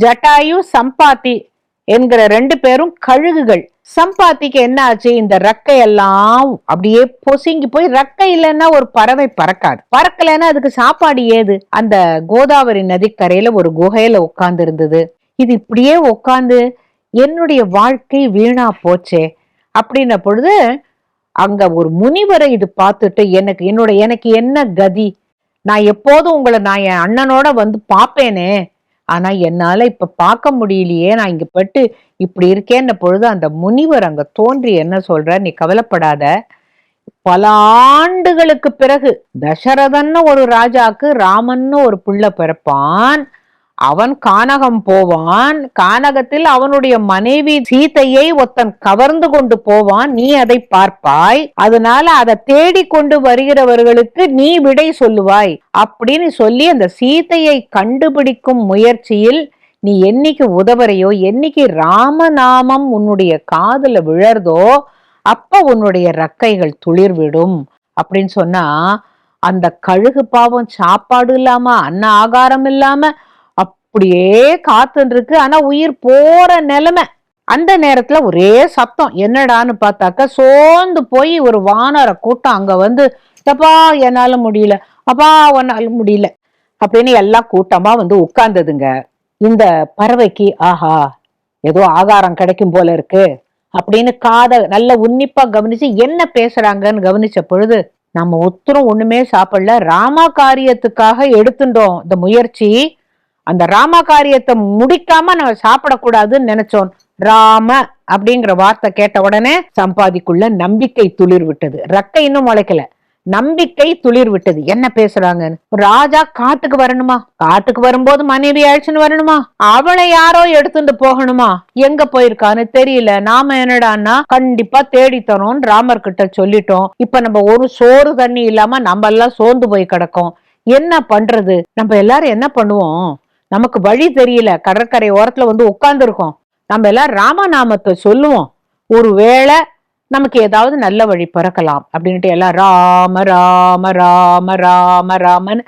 ஜட்டாயு சம்பாத்தி என்கிற ரெண்டு பேரும் கழுகுகள். சம்பாத்திக்கு என்ன ஆச்சு இந்த ரெக்கையெல்லாம் அப்படியே பொசுங்கி போய் ரெக்கை இல்லைன்னா ஒரு பறவை பறக்காது. பறக்கலைன்னா அதுக்கு சாப்பாடு ஏது? அந்த கோதாவரி நதிக்கரையில ஒரு குகையில உட்கார்ந்து இருந்தது இது இப்படியே உட்காந்து என்னுடைய வாழ்க்கை வீணா போச்சே அப்படின்ன பொழுது அங்க ஒரு முனிவரை இது பார்த்துட்டு எனக்கு என்னோட எனக்கு என்ன கதி? நான் எப்போதும் உங்களை நான் என் அண்ணனோட வந்து பார்ப்பேனே. ஆனா என்னால இப்ப பார்க்க முடியலையே நான் இங்க பட்டு இப்படி இருக்கேன்ன பொழுது அந்த முனிவர் அங்க தோன்றி என்ன சொல்ற நீ கவலைப்படாத. பல ஆண்டுகளுக்கு பிறகு தசரதன்னு ஒரு ராஜாக்கு ராமன்னு ஒரு புள்ள பிறப்பான். அவன் கானகம் போவான். கானகத்தில் அவனுடைய மனைவி சீதையை ஒத்தன் கவர்ந்து கொண்டு போவான். நீ அதை பார்ப்பாய். அதனால அதை தேடி கொண்டு வருகிறவர்களுக்கு நீ விடை சொல்லுவாய். அப்படின்னு சொல்லி அந்த சீதையை கண்டுபிடிக்கும் முயற்சியில் நீ என்னைக்கு உதவறையோ என்னைக்கு ராமநாமம் உன்னுடைய காதல விழறதோ அப்ப உன்னுடைய ரக்கைகள் துளிர்விடும். அப்படின்னு சொன்னா அந்த கழுகு பாவம் சாப்பாடு இல்லாம அன்ன ஆகாரம் இல்லாம அப்படியே காத்துன்னு இருக்கு ஆனா உயிர் போற நிலைமை. அந்த நேரத்துல ஒரே சத்தம். என்னடான்னு பார்த்தாக்கா சோர்ந்து போய் ஒரு வானர கூட்டம் அங்க வந்து அப்பா என்னால முடியல. அப்பா உன்னால முடியல. அப்படின்னு எல்லாம் கூட்டமா வந்து உட்கார்ந்ததுங்க. இந்த பறவைக்கு ஆஹா ஏதோ ஆகாரம் கிடைக்கும் போல இருக்கு. அப்படின்னு காதை நல்ல உன்னிப்பா கவனிச்சு என்ன பேசுறாங்கன்னு கவனிச்ச பொழுது நம்ம ஒத்தரும் ஒண்ணுமே சாப்பிடல. ராமா காரியத்துக்காக எடுத்துட்டோம். இந்த முயற்சி அந்த ராம காரியத்தை முடிக்காம நம்ம சாப்பிடக்கூடாதுன்னு நினைச்சோம். ராம அப்படிங்கிற வார்த்தை கேட்ட உடனே சம்பாதிக்குள்ள நம்பிக்கை துளிர் விட்டது ரக்கை இன்னும் முளைக்கல. நம்பிக்கை துளிர் விட்டது என்ன பேசுறாங்க ராஜா காட்டுக்கு வரணுமா? காட்டுக்கு வரும்போது மனைவி அழைச்சுன்னு வரணுமா? அவளை யாரோ எடுத்துட்டு போகணுமா? எங்க போயிருக்கான்னு தெரியல. நாம என்னடான்னா கண்டிப்பா தேடித்தரோம் ராமர் கிட்ட சொல்லிட்டோம். இப்ப நம்ம ஒரு சோறு தண்ணி இல்லாம நம்ம எல்லாம் சோர்ந்து போய் கிடக்கோம். என்ன பண்றது? நம்ம எல்லாரும் என்ன பண்ணுவோம்? நமக்கு வழி தெரியல. கடற்கரை ஓரத்துல வந்து உட்காந்துருக்கோம் நம்ம எல்லாம் ராமநாமத்தை சொல்லுவோம். ஒருவேளை நமக்கு ஏதாவது நல்ல வழி பிறக்கலாம். அப்படின்ட்டு எல்லாம் ராம ராம ராம ராம ராமன்னு